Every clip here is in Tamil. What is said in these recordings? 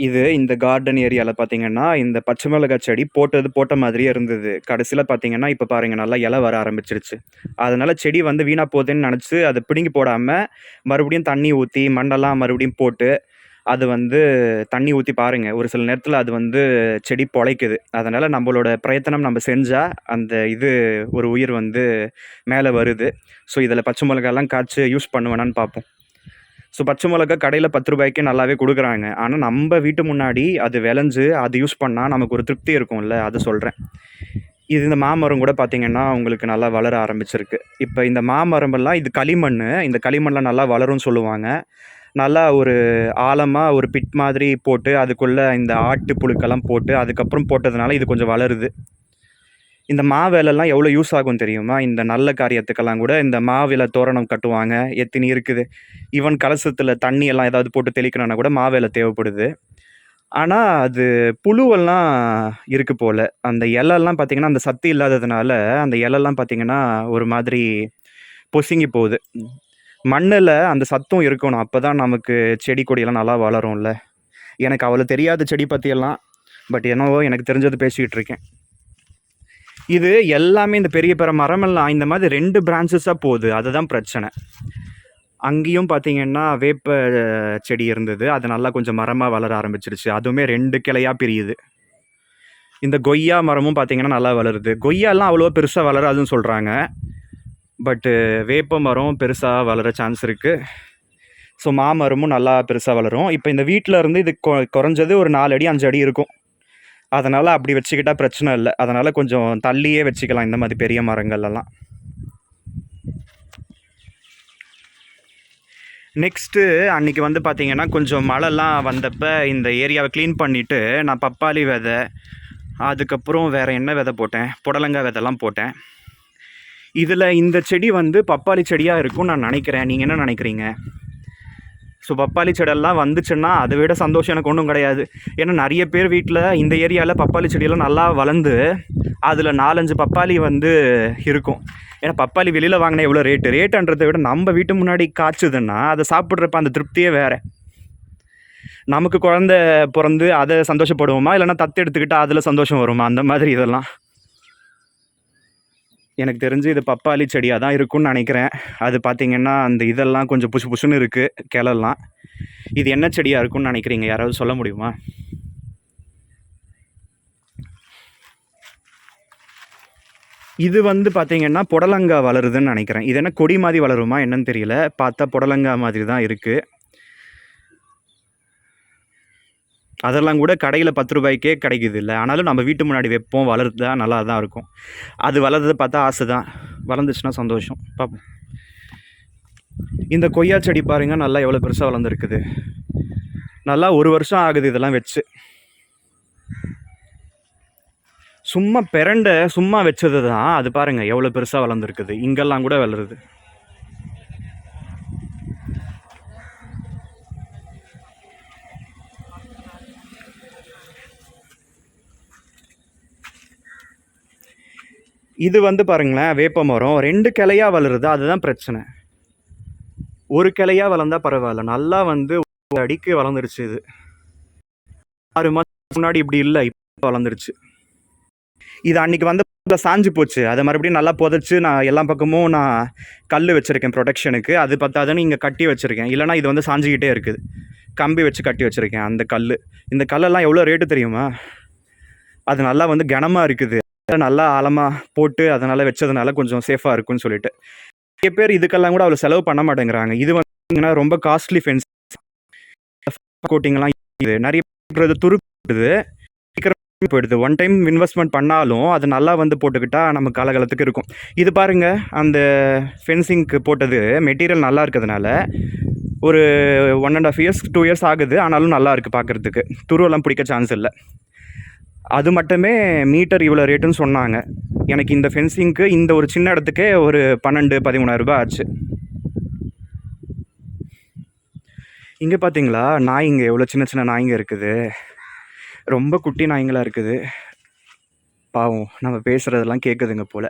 இது இந்த கார்டன் ஏரியால பார்த்தீங்கன்னா, இந்த பச்சை மிளகாய் செடி போட்டது போட்ட மாதிரியே இருந்தது. கடைசில பார்த்தீங்கன்னா, இப்ப பாருங்க நல்லா இலை வர ஆரம்பிச்சிருச்சு அதனால செடி வந்து வீணா போகுதுன்னு நெனச்சு அத பிடுங்கி போடாம, மறுபடியும் தண்ணி ஊத்தி, மண்ணெல்லாம் மறுபடியும் போட்டு, அது வந்து தண்ணி ஊத்தி பாருங்க. ஒரு சில நேரத்துல அது வந்து செடி பொழைக்குது. அதனால நம்பளோட பிரயத்தனம் நம்ம செஞ்சா, அந்த இது ஒரு உயிர் வந்து மேல வருது. ஸோ, இதில் பச்சை மிளகாய்லாம் காய்ச்சு யூஸ் பண்ணுவேனான்னு பார்ப்போம். ஸோ, பச்சை மிளகா கடையில் பத்து ரூபாய்க்கு நல்லாவே கொடுக்குறாங்க ஆனால் நம்ம வீட்டு முன்னாடி அது விளைஞ்சு அது யூஸ் பண்ணால் நமக்கு ஒரு திருப்தி இருக்கும்ல, அதை சொல்கிறேன் இது இந்த மாமரம் கூட பார்த்தீங்கன்னா, உங்களுக்கு நல்லா வளர ஆரம்பிச்சிருக்கு. இப்போ இந்த மாமரமெல்லாம் இது களிமண் இந்த களிமண்லாம் நல்லா வளரும்னு சொல்லுவாங்க. நல்லா ஒரு ஆழமாக ஒரு பிட் மாதிரி போட்டு, அதுக்குள்ளே இந்த ஆட்டு புழுக்கெல்லாம் போட்டு, அதுக்கப்புறம் போட்டதுனால இது கொஞ்சம் வளருது. இந்த மாவேலலாம் எவ்வளோ யூஸ் ஆகும் தெரியுமா? இந்த நல்ல காரியத்துக்கெல்லாம் கூட இந்த மாவில தோரணம் கட்டுவாங்க. எத்தினி இருக்குது. ஈவன் கலசத்தில் தண்ணி எல்லாம் ஏதாவது போட்டு தெளிக்கணும்னா கூட மாவேலை தேவைப்படுது. ஆனால் அது புழுவெல்லாம் இருக்கு போல் அந்த இலைலாம் பார்த்தீங்கன்னா, அந்த சத்து இல்லாததுனால, அந்த இலைலாம் பார்த்திங்கன்னா ஒரு மாதிரி பொசுங்கி போகுது. மண்ணில் அந்த சத்தும் இருக்கணும். அப்போ தான் நமக்கு செடி, கொடியெல்லாம் நல்லா வளரும்ல. எனக்கு அவ்வளோ தெரியாத செடி பற்றியெல்லாம் பட் என்னவோ எனக்கு தெரிஞ்சது பேசிக்கிட்டு இருக்கேன். இது எல்லாமே இந்த பெரிய பெரிய மரமெல்லாம் இந்த மாதிரி ரெண்டு பிரான்ச்சஸாக போகுது அதுதான் பிரச்சனை. அங்கேயும் பார்த்தீங்கன்னா, வேப்ப செடி இருந்தது. அது நல்லா கொஞ்சம் மரமாக வளர ஆரம்பிச்சிருச்சு அதுவுமே ரெண்டு கிளையாக பிரியுது. இந்த கொய்யா மரமும் பார்த்தீங்கன்னா, நல்லா வளருது. கொய்யாலாம் அவ்வளோ பெருசாக வளராதுன்னு சொல்கிறாங்க பட்டு வேப்ப மரம் பெருசாக வளர சான்ஸ் இருக்குது ஸோ, மாமரமும் நல்லா பெருசாக வளரும். இப்போ இந்த வீட்டில் இருந்து இது கொ குறைஞ்சது ஒரு நாலு அடி, அஞ்சு அடி இருக்கும். அதனால் அப்படி வச்சுக்கிட்டால் பிரச்சனை இல்லை அதனால் கொஞ்சம் தள்ளியே வச்சுக்கலாம் இந்த மாதிரி பெரிய மரங்கள்லாம் நெக்ஸ்ட்டு அன்றைக்கி வந்து பார்த்தீங்கன்னா, கொஞ்சம் மழைலாம் வந்தப்போ இந்த ஏரியாவை க்ளீன் பண்ணிவிட்டு நான் பப்பாளி விதை அதுக்கப்புறம் வேறு என்ன விதை போட்டேன்? புடலங்காய் விதைலாம் போட்டேன். இதில் இந்த செடி வந்து பப்பாளி செடியாக இருக்கும்னு நான் நினைக்கிறேன் நீங்கள் என்ன நினைக்கிறீங்க ஸோ, பப்பாளி செடியெல்லாம் வந்துச்சுன்னா, அதை விட சந்தோஷம் எனக்கு ஒன்றும் கிடையாது. ஏன்னா, நிறைய பேர் வீட்டில் இந்த ஏரியாவில் பப்பாளி செடியெல்லாம் நல்லா வளர்ந்து, அதில் நாலஞ்சு பப்பாளி வந்து இருக்கும். ஏன்னா, பப்பாளி வெளியில் வாங்கினா எவ்வளோ ரேட்டு? ரேட்டுன்றத விட நம்ம வீட்டு முன்னாடி காய்ச்சுதுன்னா, அதை சாப்பிட்றப்ப அந்த திருப்தியே வேறு நமக்கு குழந்த பிறந்து அதை சந்தோஷப்படுவோமா? இல்லைன்னா தத்து எடுத்துக்கிட்டால் அதில் சந்தோஷம் வருமா? அந்த மாதிரி இதெல்லாம். எனக்கு தெரிஞ்சு இது பப்பாளி செடியாக தான் இருக்கும்னு நினைக்கிறேன் அது பார்த்தீங்கன்னா, அந்த இதெல்லாம் கொஞ்சம் புசு புஷுன்னு இருக்குது கிளைலாம். இது என்ன செடியாக இருக்கும்னு நினைக்கிறீங்க யாராவது சொல்ல முடியுமா? இது வந்து பார்த்தீங்கன்னா, புடலங்காய் வளருதுன்னு நினைக்கிறேன் இது என்ன கொடி மாதிரி வளருமா என்னன்னு தெரியல. பார்த்தா புடலங்காய் மாதிரி தான் இருக்குது அதெல்லாம் கூட கடையில் பத்து ரூபாய்க்கே கிடைக்கிது இல்லை ஆனாலும் நம்ம வீட்டு முன்னாடி வைப்போம். வளர்த்தா நல்லா தான் இருக்கும். அது வளர்றதை பார்த்தா ஆசை தான். வளர்ந்துச்சுன்னா சந்தோஷம். பார்ப்போம். இந்த கொய்யா செடி பாருங்கள் நல்லா எவ்வளோ பெருசாக வளர்ந்துருக்குது. நல்லா ஒரு வருஷம் ஆகுது இதெல்லாம் வச்சு. சும்மா பெரண்ட சும்மா வச்சது தான். அது பாருங்கள் எவ்வளோ பெருசாக வளர்ந்துருக்குது. இங்கெல்லாம் கூட வளருது. இது வந்து பாருங்களேன், வேப்ப மரம் 2 கிளையா வளருது. அதுதான் பிரச்சனை. ஒரு கிளையா வளர்ந்தால் பரவாயில்ல நல்லா வந்து ஒரு அடிக்கு வளர்ந்துருச்சு இது. ஆறு மாதம் முன்னாடி இப்படி இல்லை இப்போ வளர்ந்துருச்சு. இது அன்னைக்கு வந்து சாஞ்சு போச்சு. அதை மறுபடியும் நல்லா புதைச்சி நான் எல்லா பக்கமும் நான் கல் வச்சுருக்கேன் ப்ரொடெக்ஷனுக்கு அது பத்தாதுன்னு இங்கே கட்டி வச்சுருக்கேன் இல்லைனா இது வந்து சாஞ்சிக்கிட்டே இருக்குது. கம்பி வச்சு கட்டி வச்சுருக்கேன் அந்த கல் இந்த கல்லெல்லாம் எவ்வளோ ரேட்டு தெரியுமா? அது நல்லா வந்து கனமாக இருக்குது. நல்லா ஆழமாக போட்டு அதனால் வச்சதுனால கொஞ்சம் சேஃபாக இருக்கும்னு சொல்லிட்டு. நிறைய பேர் இதுக்கெல்லாம் கூட அவ்வளோ செலவு பண்ண மாட்டேங்கிறாங்க. இது வந்து ரொம்ப காஸ்ட்லி ஃபென்ஸ். கோட்டிங்லாம் இது நெறைய துருப்பிடுது. சீக்கிரம் போயிடுது. ஒன் டைம் இன்வெஸ்ட்மெண்ட் பண்ணாலும், அது நல்லா வந்து போட்டுக்கிட்டா நம்ம காலகாலத்துக்கு இருக்கும். இது பாருங்க, அந்த ஃபென்சிங்க்கு போட்டது மெட்டீரியல் நல்லா இருக்கிறதுனால, ஒரு 1 1/2 இயர்ஸ், டூ இயர்ஸ் ஆகுது. ஆனாலும் நல்லா இருக்கு பார்க்கறதுக்கு. துருவெல்லாம் பிடிக்க சான்ஸ் இல்லை அது மட்டுமே மீட்டர் இவ்வளோ ரேட்டுன்னு சொன்னாங்க. எனக்கு இந்த ஃபென்சிங்க்கு இந்த ஒரு சின்ன இடத்துக்கே ஒரு 12, 13,000 ஆச்சு. இங்கே பார்த்தீங்களா? நாய்ங்க எவ்வளோ சின்ன சின்ன நாய்ங்க இருக்குது. ரொம்ப குட்டி நாய்ங்களாக இருக்குது. பாவம் நம்ம பேசுகிறதெல்லாம் கேட்குதுங்க போல்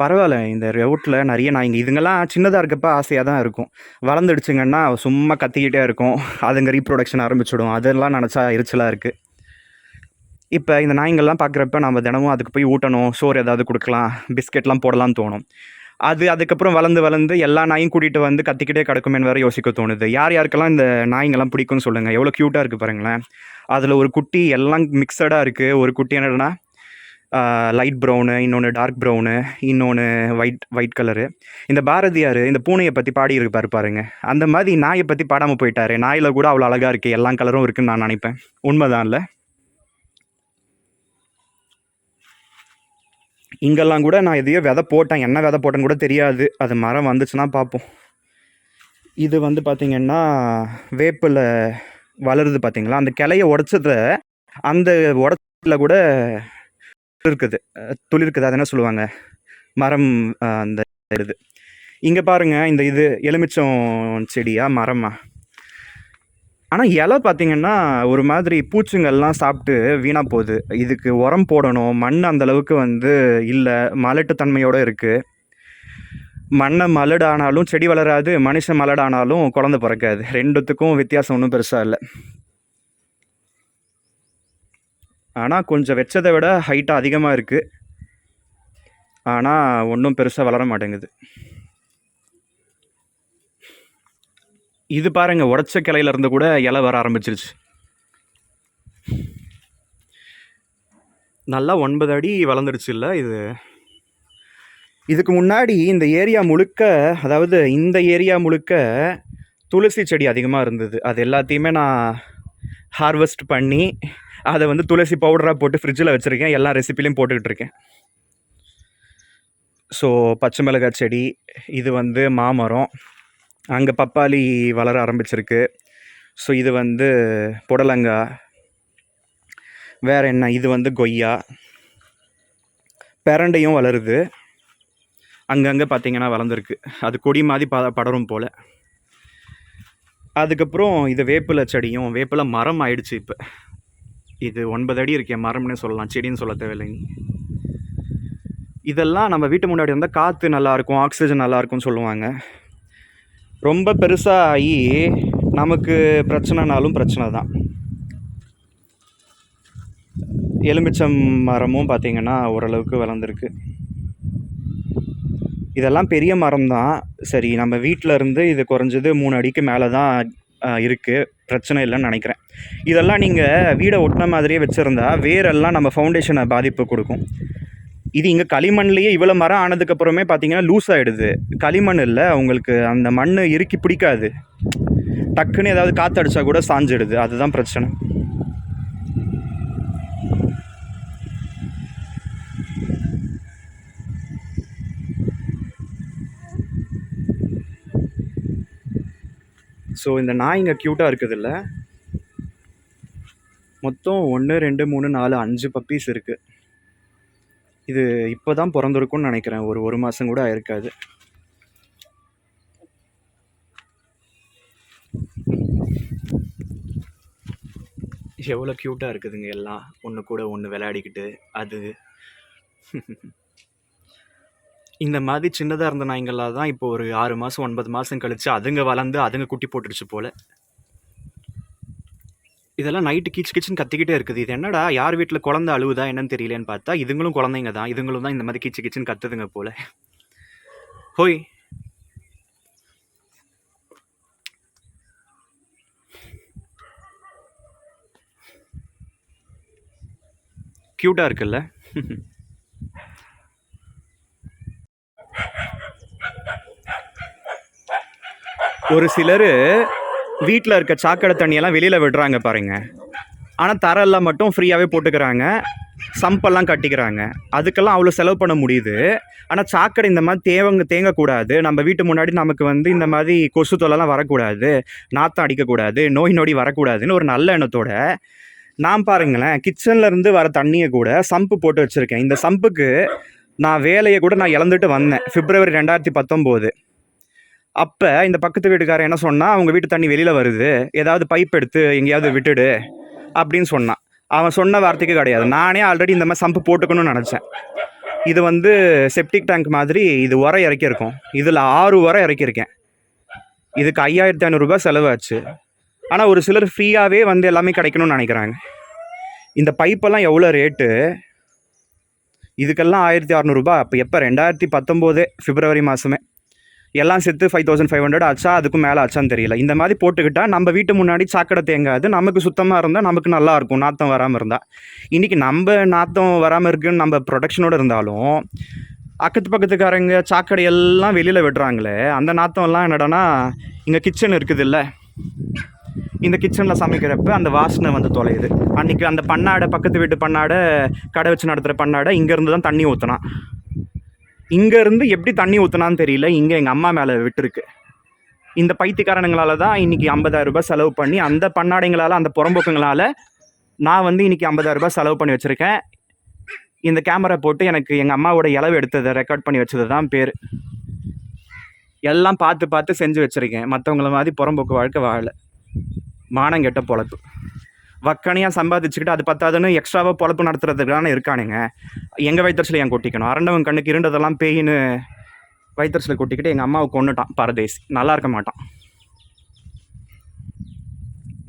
பரவாயில்ல இந்த ரவுட்டில் நிறைய நாய்ங்க. இதுங்கெல்லாம் சின்னதாக இருக்கப்ப ஆசையாக தான் இருக்கும். வளர்ந்துடுச்சுங்கன்னா சும்மா கத்திக்கிட்டே இருக்கும். அதுங்க ரீப்ரொடக்ஷன் ஆரம்பிச்சுடும். அதெல்லாம் நினச்சா எரிச்சலாக இருக்குது இப்போ இந்த நாய்ங்கள்லாம் பார்க்குறப்ப நம்ம தினமும் அதுக்கு போய் ஊட்டணும், சோறு ஏதாவது கொடுக்கலாம் பிஸ்கெட்லாம் போடலான்னு தோணும். அது அதுக்கப்புறம் வளர்ந்து வளர்ந்து எல்லா நாயும் கூட்டிகிட்டு வந்து கத்திக்கிட்டே கிடக்குமேன்னு வேறு யோசிக்க தோணுது. யார் யாருக்கெல்லாம் இந்த நாய்ங்கலாம் பிடிக்கும்னு சொல்லுங்கள் எவ்வளோ க்யூட்டாக இருக்குது பாருங்களேன். அதில் ஒரு குட்டி எல்லாம் மிக்சடாக இருக்குது ஒரு குட்டி என்னடனா லைட் ப்ரௌனு இன்னொன்று டார்க் ப்ரௌனு இன்னொன்று ஒயிட் ஒயிட் கலரு. இந்த பாரதியார் இந்த பூனையை பற்றி பாடியிருப்பார் பாருங்க. அந்த மாதிரி நாயை பற்றி பாடாமல் போயிட்டார் நாயில் கூட அவ்வளோ அழகாக இருக்குது எல்லா கலரும் இருக்குதுன்னு நான் நினைப்பேன் உண்மைதான் இல்லை இங்கெல்லாம் கூட நான் எதையோ விதை போட்டேன். என்ன விதை போட்டேன்னு கூட தெரியாது. அது மரம் வந்துச்சுன்னா பார்ப்போம். இது வந்து பார்த்திங்கன்னா வேப்பில் வளருது பார்த்திங்களா அந்த கிளையை உடச்சத அந்த உடைச்சதுல கூட இருக்குது. துளிர்க்குது. அது என்ன சொல்லுவாங்க? மரம் அந்த இது. இங்கே பாருங்கள் இந்த இது எலுமிச்சம் செடியா? மரமாக ஆனால் இலை பார்த்தீங்கன்னா, ஒரு மாதிரி பூச்சிங்கள்லாம் சாப்பிட்டு வீணாக போகுது இதுக்கு உரம் போடணும். மண் அந்தளவுக்கு வந்து இல்லை மலட்டு தன்மையோட மண்ணை மண்ண மலடானாலும் செடி வளராது. மனுஷன் மலடானாலும் குழந்த பிறக்காது ரெண்டுத்துக்கும் வித்தியாசம் ஒன்றும் பெருசாக இல்லை ஆனால் கொஞ்சம் வச்சத விட ஹைட்டாக அதிகமாக இருக்குது ஆனால் ஒன்றும் பெருசாக வளர மாட்டேங்குது. இது பாருங்க உடச்ச கிளையில இருந்து கூட இலை வர ஆரம்பிச்சிருச்சு. நல்லா ஒன்பது அடி வளர்ந்துடுச்சுல்ல இது. இதுக்கு முன்னாடி இந்த ஏரியா முழுக்க அதாவது இந்த ஏரியா முழுக்க துளசி செடி அதிகமாக இருந்தது. அது எல்லாத்தையுமே நான் ஹார்வெஸ்ட் பண்ணி, அதை வந்து துளசி பவுடராக போட்டு ஃப்ரிட்ஜில் வச்சுருக்கேன் எல்லா ரெசிப்பிலையும் போட்டுக்கிட்டு இருக்கேன். ஸோ பச்சை மிளகாய் செடி, இது வந்து மாமரம். அங்கே பப்பாளி வளர ஆரம்பிச்சிருக்கு. ஸோ இது வந்து புடலங்கா. வேறு என்ன? இது வந்து கொய்யா. பெரண்டையும் வளருது. அங்கங்கே பார்த்தீங்கன்னா வளர்ந்துருக்கு. அது கொடி மாதிரி ப படரும் போல் அதுக்கப்புறம் இது வேப்பில செடியும் வேப்பில மரம் ஆயிடுச்சு இப்போ இது ஒன்பது அடி இருக்கே மரம்னே சொல்லலாம். செடின்னு சொல்ல தேவையில்லைங்க. இதெல்லாம் நம்ம வீட்டு முன்னாடி வந்தால் காற்று நல்லாயிருக்கும் ஆக்சிஜன் நல்லாயிருக்கும்னு சொல்லுவாங்க. ரொம்ப பெருசாக ஆகி நமக்கு பிரச்சனைனாலும் பிரச்சனை தான். எலுமிச்சம் மரமும் பார்த்திங்கன்னா ஓரளவுக்கு வளர்ந்துருக்கு. இதெல்லாம் பெரிய மரம் தான். சரி நம்ம வீட்டில் இருந்து இது குறைஞ்சது மூணு அடிக்கு மேலே தான் இருக்குது பிரச்சனை இல்லைன்னு நினைக்கிறேன் இதெல்லாம் நீங்கள் வீடை ஒட்டின மாதிரியே வச்சுருந்தா வேரெல்லாம் நம்ம ஃபவுண்டேஷனை பாதிப்பு கொடுக்கும் இது இங்கே களிமண்லேயே இவ்வளோ மரம் ஆனதுக்கு அப்புறமே பார்த்தீங்கன்னா, லூஸ் ஆகிடுது களிமண் இல்லை அவங்களுக்கு அந்த மண்ணு இறுக்கி பிடிக்காது. டக்குன்னு ஏதாவது காத்து கூட சாஞ்சிடுது. அதுதான் பிரச்சனை. ஸோ இந்த நாய் இங்கே க்யூட்டாக இருக்குதுல்ல? மொத்தம் 1, 2, 3, 4, 5 பப்பீஸ் இருக்குது இது இப்போ தான் பிறந்திருக்கும்னு நினைக்கிறேன் ஒரு ஒரு மாதம் கூட ஆயிருக்காது. எவ்வளோ க்யூட்டாக இருக்குதுங்க எல்லாம். ஒன்று கூட ஒன்று விளையாடிக்கிட்டு, அது இந்த மாதிரி சின்னதாக இருந்த நாய்ங்களாக தான் இப்போ ஒரு ஆறு மாதம் ஒன்பது மாதம் கழித்து அதுங்க வளர்ந்து, அதுங்க குட்டி போட்டுருச்சு போல. இதெல்லாம் நைட்டு கீச் கிச்சன் கத்திக்கிட்டே இருக்குது. இது என்னடா யார் வீட்டில் குழந்த அழுவுதா என்னன்னு தெரியலன்னு பார்த்தா, இதுங்களும் குழந்தைங்க தான். இதுங்களும் தான் இந்த மாதிரி கீச்சு கிச்சன் கத்துதுங்க போல. ஹோய்! க்யூட்டாக இருக்குல்ல? ஒரு சிலர் வீட்டில் இருக்க சாக்கடை தண்ணியெல்லாம் வெளியில் விடுறாங்க பாருங்க. ஆனால் தரெல்லாம் மட்டும் ஃப்ரீயாகவே போட்டுக்கிறாங்க. சம்பெல்லாம் கட்டிக்கிறாங்க. அதுக்கெல்லாம் அவ்வளோ செலவு பண்ண முடியுது. ஆனால் சாக்கடை இந்த மாதிரி தேவங்க தேங்கக்கூடாது. நம்ம வீட்டு முன்னாடி நமக்கு வந்து இந்த மாதிரி கொசு தொல்லைலாம் வரக்கூடாது. நாத்தம் அடிக்கக்கூடாது. நோய் நொடி வரக்கூடாதுன்னு ஒரு நல்ல எண்ணத்தோட, நான் பாருங்களேன் கிச்சன்லேருந்து வர தண்ணியை கூட சம்பு போட்டு வச்சுருக்கேன் இந்த சம்புக்கு நான் வேலையை கூட நான் இழந்துட்டு வந்தேன். பிப்ரவரி 2019. அப்ப இந்த பக்கத்து வீட்டுக்காரன் என்ன சொன்னான், "உங்க வீட்டு தண்ணி வெளியில வருது. ஏதாவது பைப் எடுத்து எங்கேயாவது விட்டுடு" அப்படின்னு சொன்னான். அவன் சொன்ன வார்த்தைக்கு கிடையாது. நானே ஆல்ரெடி இந்த மாரி சம்பு போட்டுக்கணும்னு நெனச்சேன். இது வந்து செப்டிக் டேங்க் மாதிரி இது உரம் இறக்கியிருக்கோம். இதில் ஆறு உரம் இறக்கியிருக்கேன். இதுக்கு ஐயாயிரத்தி ஐநூறுரூபா செலவாச்சு. ஆனால் ஒரு சிலர் ஃப்ரீயாகவே வந்து எல்லாமே கிடைக்கணும்னு நினைக்கிறாங்க. இந்த பைப்பெல்லாம் எவ்வளோ ரேட்டு? இதுக்கெல்லாம் ஆயிரத்தி அறநூறுபா அப்போ எப்போ? ரெண்டாயிரத்தி பத்தொம்போது பிப்ரவரி மாதமே எல்லாம் சேர்த்து ஃபைவ் தௌசண்ட் ஃபைவ் ஹண்ட்ரட் ஆச்சா? அதுக்கும் மேலே ஆச்சான்னு தெரியல. இந்த மாதிரி போட்டுக்கிட்டால் நம்ம வீட்டு முன்னாடி சாக்கடை தேங்காது நமக்கு சுத்தமாக இருந்தால் நமக்கு நல்லா இருக்கும் நாத்தம் வராமல் இருந்தால் இன்றைக்கி நம்ம நாத்தம் வராமல் இருக்குன்னு நம்ம ப்ரொடக்ஷனோடு இருந்தாலும் அக்கத்து பக்கத்துக்காரங்க சாக்கடை எல்லாம் வெளியில் விடுறாங்களே அந்த நாத்தம்லாம் என்னடானா என்னடான்னா இங்கே கிச்சன் இருக்குது இல்லை இந்த கிச்சனில் சமைக்கிறப்ப அந்த வாசனை வந்து தொலையுது. அன்றைக்கி அந்த பண்ணாடை பக்கத்து வீட்டு பண்ணாடை கடை வச்சு நடத்துகிற பண்ணாடை இங்கேருந்து தான் தண்ணி ஊற்றினான் இங்கேருந்து எப்படி தண்ணி ஊற்றினான்னு தெரியல. இங்கே எங்கள் அம்மா மேலே விட்டுருக்கு. இந்த பைத்தியக்காரனுங்களால தான் இன்றைக்கி ஐம்பதாயிரம் ரூபாய் செலவு பண்ணி அந்த பண்ணாடைங்களால் அந்த புறம்போக்குங்களால் நான் வந்து இன்றைக்கி ஐம்பதாயிரம் ரூபாய் செலவு பண்ணி வச்சுருக்கேன். இந்த கேமரா போட்டு எனக்கு எங்கள் அம்மாவோட இளவு எடுத்ததை ரெக்கார்ட் பண்ணி வச்சது தான் பேர். எல்லாம் பார்த்து பார்த்து செஞ்சு வச்சுருக்கேன். மற்றவங்கள மாதிரி புறம்போக்கு வாழ்க்கை வாழலை. மானம் கெட்ட பொழப்பு. வக்கனையாக சம்பாதிச்சுக்கிட்டு அது பத்தாதுன்னு எக்ஸ்ட்ராவாக பொழப்பு நடத்துறதுக்கான இருக்கானுங்க. எங்கள் வயிற்றுல ஏன் கொட்டிக்கணும்? அரண்டவன் கண்ணுக்கு இருண்டதெல்லாம் பேயின்னு வயிற்றுல கொட்டிக்கிட்டு எங்கள் அம்மாவை கொண்டுட்டான் பரதேசி. நல்லா இருக்க மாட்டான்.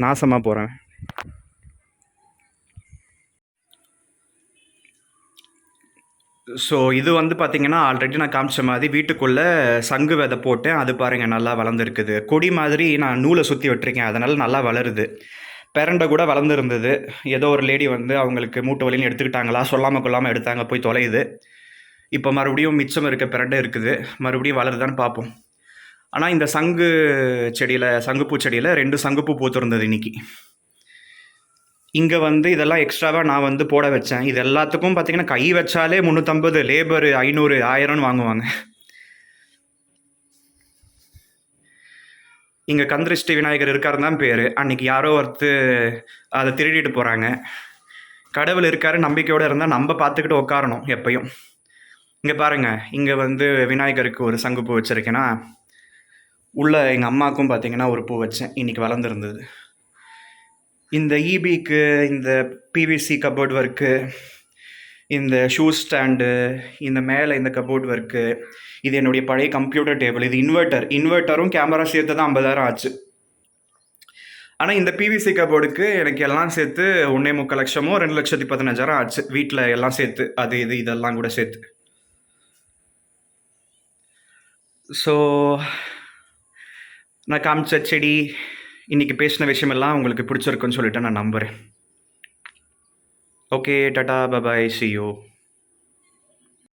நாசமாக போகிறேன் ஸோ இது வந்து பார்த்தீங்கன்னா ஆல்ரெடி நான் காமிச்ச மாதிரி வீட்டுக்குள்ளே சங்கு விதை போட்டேன். அது பாருங்கள் நல்லா வளர்ந்துருக்குது. கொடி மாதிரி நான் நூலை சுற்றி விட்டுருக்கேன். அதனால் நல்லா வளருது. பேரண்டை கூட வளர்ந்துருந்தது. ஏதோ ஒரு லேடி வந்து அவங்களுக்கு மூட்டு வலின்னு எடுத்துக்கிட்டாங்களா? சொல்லாமல் கொள்ளாமல் எடுத்தாங்க போய் தொலையுது. இப்போ மறுபடியும் மிச்சம் இருக்க பிரண்டை இருக்குது. மறுபடியும் வளருதான்னு பார்ப்போம் ஆனால் இந்த சங்கு செடியில் சங்குப்பூ செடியில் ரெண்டு சங்குப்பூ பூத்துருந்தது இன்னைக்கு. இங்கே வந்து இதெல்லாம் எக்ஸ்ட்ராவாக நான் வந்து போட வச்சேன். இது எல்லாத்துக்கும் பார்த்தீங்கன்னா கை வச்சாலே முந்நூற்றம்பது லேபர் ஐநூறு ஆயிரம்னு வாங்குவாங்க. இங்கே கந்திருஷ்டி விநாயகர் இருக்காருன்னு தான் பேர். அன்னைக்கு யாரோ ஒருத்தர் அதை திருடிட்டு போகிறாங்க கடவுள் இருக்காரு நம்பிக்கையோடு இருந்தால் நம்ம பார்த்துக்கிட்டு உட்காரணும் எப்பயும். இங்கே பாருங்கள் இங்கே வந்து விநாயகருக்கு ஒரு சங்கு பூ வச்சுருக்கேன்னா உள்ள எங்கள் அம்மாவுக்கும் பார்த்தீங்கன்னா ஒரு பூ வச்சேன். இன்றைக்கி வளர்ந்துருந்தது. இந்த ஈபிக்கு இந்த பிவிசி கபோர்ட் ஒர்க்கு இந்த ஷூ ஸ்டாண்டு இந்த மேலே இந்த கபோர்ட் ஒர்க்கு இது என்னுடைய பழைய கம்ப்யூட்டர் டேபிள் இது இன்வெர்ட்டர் இன்வெர்ட்டரும் கேமரா சேர்த்து தான் ஐம்பதாயிரம் ஆச்சு. ஆனால் இந்த பிவிசி கபோர்டுக்கு எனக்கு எல்லாம் சேர்த்து ஒன்றே முக்கால் லட்சமோ ரெண்டு லட்சத்தி பதினஞ்சாயிரம் ஆச்சு. வீட்டில் எல்லாம் சேர்த்து அது இது இதெல்லாம் கூட சேர்த்து. ஸோ நான் காமிச்ச செடி இன்றைக்கி பேசின விஷயமெல்லாம் உங்களுக்கு பிடிச்சிருக்குன்னு சொல்லிட்டு நான் நம்புகிறேன் okay tata bye bye see you